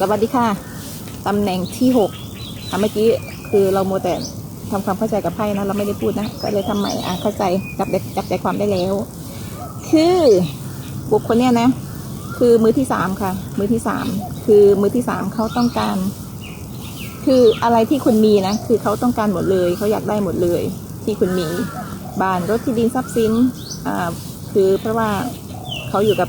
สวัสดีค่ะตำแหน่งที่หกอะเมื่อกี้คือเราโมแต่ทำความเข้าใจกับไพ่นะเราไม่ได้พูดนะก็เลยทำใหม่อะเข้าใจจับจับใจความได้แล้ว คือบุคคลเนี่ยนะคือมือที่สามค่ะ มือที่สามคือมือที่สามเขาต้องการ คืออะไรที่คุณมีนะคือเขาต้องการหมดเลยเขาอยากได้หมดเลย ที่คุณมีบ้านรถที่ดินทรัพย์สินอ่าคือเพราะว่าเขาอยู่กับ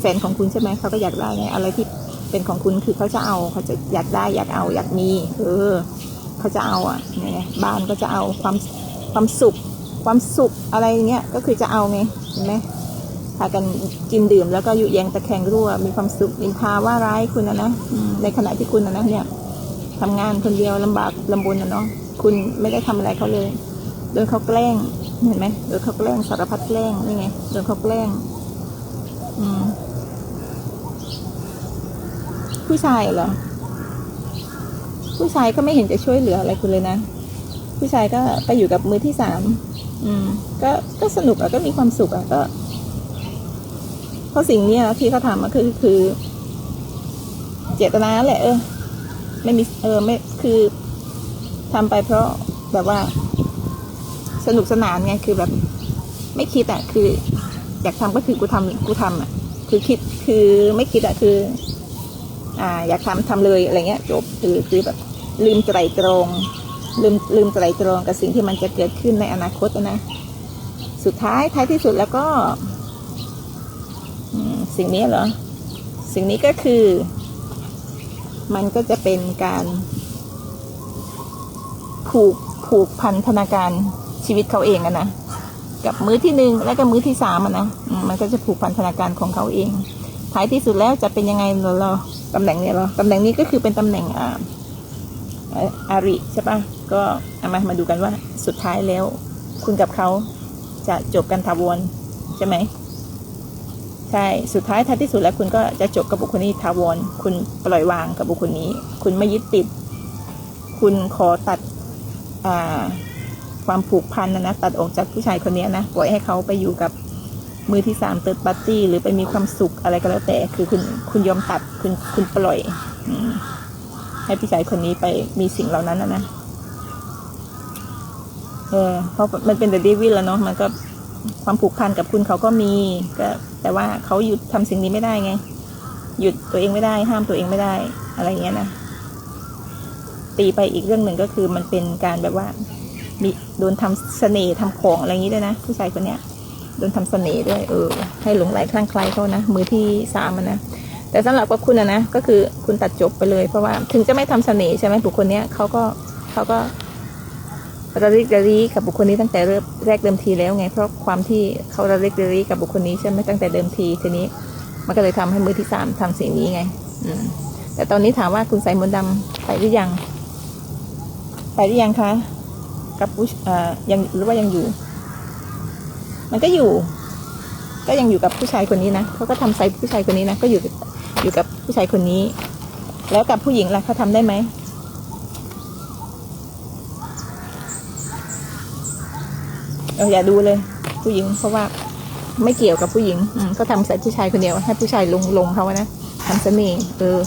แฟนของคุณใช่ไหมเขาก็อยากได้ไงอะไรที่ เป็นของคุณคือเขาจะเอาเขาจะอยากได้อยากเอาอยากมีเออเขาจะเอาอะเนี่ยบ้านก็จะเอาความความสุข ความสุขอะไรเงี้ยก็คือจะเอาไงเห็นไหมพากันกินดื่มแล้วก็อยู่แยงตะแคงรั่ว มีความสุขนินทาว่าร้ายคุณนะนะในขณะที่คุณนะนะเนี่ยทำงานคนเดียวลำบากลำบนนะเนาะคุณไม่ได้ทำอะไรเขาเลยโดนเขาแกล้งเห็นไหมโดนเขาแกล้งสารพัดแกล้งนี่ไงโดนเขาแกล้ง อืม ผู้ชายเหรอ ผู้ชายก็ไม่เห็นจะช่วยเหลืออะไรคุณเลยนะ ผู้ชายก็ไปอยู่กับมือที่สามอืม ก็ก็สนุกอะก็มีความสุขอะก็เพราะสิ่งเนี้ยที่เขาทำก็คือคือ เจตนาแหละ เออ ไม่มีเออไม่คือทำไปเพราะแบบว่า สนุกสนานไงคือแบบ ไม่คิดอะคือ อยากทำก็คือกูทำกูทำอะคือคิดคือไม่คิดอะคือ อ่าอยากทำทำเลยอะไรเงี้ยจบคือคือแบบลืมไตรตรองลืมลืมไตรตรองกับสิ่งที่มันจะเกิดขึ้นในอนาคตนะ สุดท้ายท้ายที่สุดแล้วก็สิ่งนี้เหรอ สิ่งนี้ก็คือ มันก็จะเป็นการผูกผูกพันธนาการชีวิตเขาเองอะนะกับมือที่หนึ่งแล้วก็มือที่สามอะนะมันก็จะผูกพันธนาการของเขาเอง ท้ายที่สุดแล้วจะเป็นยังไงเราตำแหน่งเนี้ยเรอตำแหน่งนี้ก็คือเป็นตำแหน่งอ่าอาริใช่ปะก็เอามามาดูกันว่าสุดท้ายแล้ว คุณกับเขาจะจบกันทาวรใช่ไหมใช่สุดท้ายท้ายที่สุดแล้วคุณก็จะจบกับบุคคลนี้ทาวรคุณปล่อยวางกับบุคคลนี้ คุณไม่ยึดติด คุณขอตัดอ่าความผูกพันนะนะตัดออกจากผู้ชายคนนี้นะปล่อยให้เขาไปอยู่กับ มือที่สามเติร์ดปาร์ตี้หรือไปมีความสุขอะไรก็แล้วแต่ คือคุณคุณยอมตัดคุณคุณปล่อยอให้ผู้ชายคนนี้ไปมีสิ่งเหล่านั้นนะนะเออเพราะมันเป็นเดดวิลแล้วเนาะมันก็ความผูกพันกับคุณเขาก็มีก็แต่ว่าเขาหยุดทำสิ่งนี้ไม่ได้ไง หยุดตัวเองไม่ได้ ห้ามตัวเองไม่ได้ อะไรเงี้ยนะตีไปอีกเรื่องหนึ่งก็คือมันเป็นการแบบว่า มีโดนทำเสน่ห์ทำของอะไรอย่างนี้ด้วยนะผู้ชายคนเนี้ย โดนทำเสน่ห์ด้วยเออให้หลงไหลคลั่งไคล้เขานะ มือที่สามนะแต่สำหรับกับคุณนะนะก็คือคุณตัดจบไปเลย เพราะว่าถึงจะไม่ทำเสน่ห์ใช่ไหมบุคคลเนี้ยเขาก็เขาก็ระลิกระลีกับบุคคลนี้ตั้งแต่เริ่มแรกเดิมทีแล้วไง เพราะความที่เขาระลิกระลีกับบุคคลนี้ใช่ไหมตั้งแต่เดิมทีทีนี้ มันก็เลยทำให้มือที่สามทำสิ่งนี้ไง อืมแต่ตอนนี้ถามว่าคุณใส่มนต์ดำไปหรือยัง ไปหรือยังคะกับผู้เอ่อยังหรือว่ายังอยู่ มันก็อยู่ ก็ยังอยู่กับผู้ชายคนนี้นะเขาก็ทำใส่ผู้ชายคนนี้นะก็อยู่อยู่กับผู้ชายคนนี้ แล้วกับผู้หญิงล่ะเขาทำได้ไหมเราอย่าดูเลย ผู้หญิงเพราะว่าไม่เกี่ยวกับผู้หญิงอืมเขาทำใส่ผู้ชายคนเดียวให้ผู้ชายลงลงเขานะทำเสน่ห์เออ